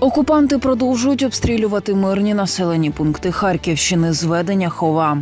Окупанти продовжують обстрілювати мирні населені пункти Харківщини з ведення хова.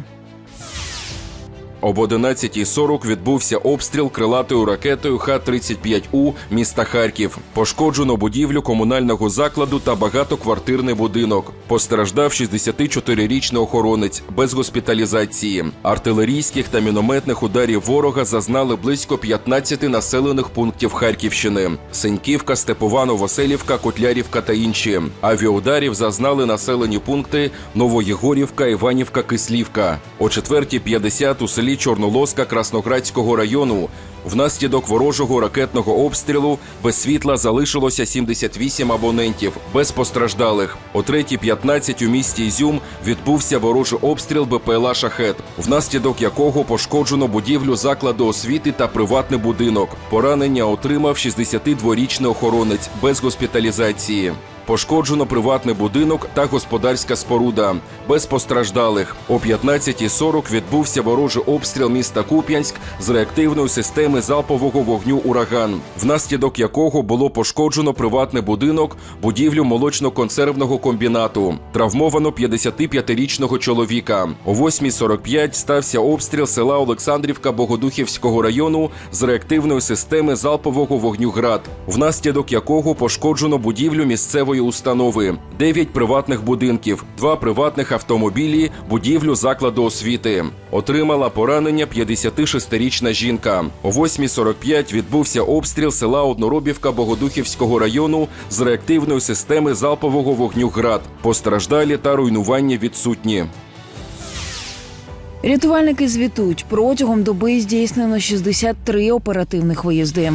Об 11.40 відбувся обстріл крилатою ракетою Х-35У міста Харків. Пошкоджено будівлю комунального закладу та багатоквартирний будинок. Постраждав 64-річний охоронець без госпіталізації. Артилерійських та мінометних ударів ворога зазнали близько 15 населених пунктів Харківщини: Сеньківка, Степова, Новоселівка, Котлярівка та інші. Авіаударів зазнали населені пункти Новоєгорівка, Іванівка, Кислівка. О 4.50 у селі Чорнолоска Красноградського району внаслідок ворожого ракетного обстрілу без світла залишилося 78 абонентів, без постраждалих. О 3.15 у місті Ізюм відбувся ворожий обстріл БПЛА «Шахет», внаслідок якого пошкоджено будівлю закладу освіти та приватний будинок. Поранення отримав 62-річний охоронець без госпіталізації. Пошкоджено приватний будинок та господарська споруда без постраждалих. О 15.40 відбувся ворожий обстріл міста Куп'янськ з реактивної системи залпового вогню Ураган, внаслідок якого було пошкоджено приватний будинок, будівлю молочно-консервного комбінату. Травмовано 55-річного чоловіка. О 8.45 стався обстріл села Олександрівка Богодухівського району з реактивної системи залпового вогню ГРАД, внаслідок якого пошкоджено будівлю місцевої установи, 9 приватних будинків, 2 приватних автомобілі, будівлю закладу освіти. Отримала поранення 56-річна жінка. О 8.45 відбувся обстріл села Одноробівка Богодухівського району з реактивної системи залпового вогню ГРАД. Постраждалі та руйнування відсутні. Рятувальники звітують, протягом доби здійснено 63 оперативних виїзди.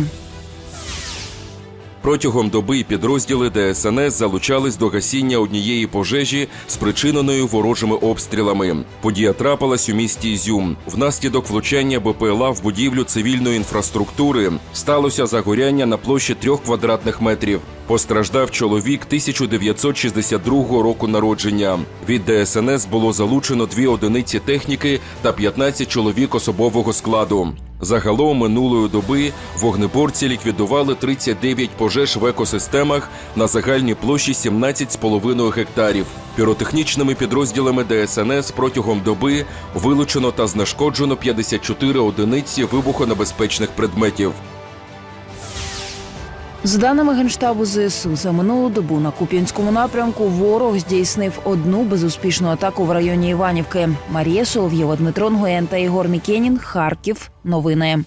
Протягом доби підрозділи ДСНС залучались до гасіння однієї пожежі, спричиненої ворожими обстрілами. Подія трапилась у місті Ізюм. Внаслідок влучання БПЛА в будівлю цивільної інфраструктури сталося загоряння на площі трьох квадратних метрів. Постраждав чоловік 1962 року народження. Від ДСНС було залучено дві одиниці техніки та 15 чоловік особового складу. Загалом минулої доби вогнеборці ліквідували 39 пожеж в екосистемах на загальній площі 17,5 гектарів. Піротехнічними підрозділами ДСНС протягом доби вилучено та знешкоджено 54 одиниці вибухонебезпечних предметів. За даними генштабу ЗСУ, за минулу добу на Куп'янському напрямку ворог здійснив одну безуспішну атаку в районі Іванівки. Марія Солов'єва, Дмитро Нгоєн та Ігор Мікенін. Харків. Новини.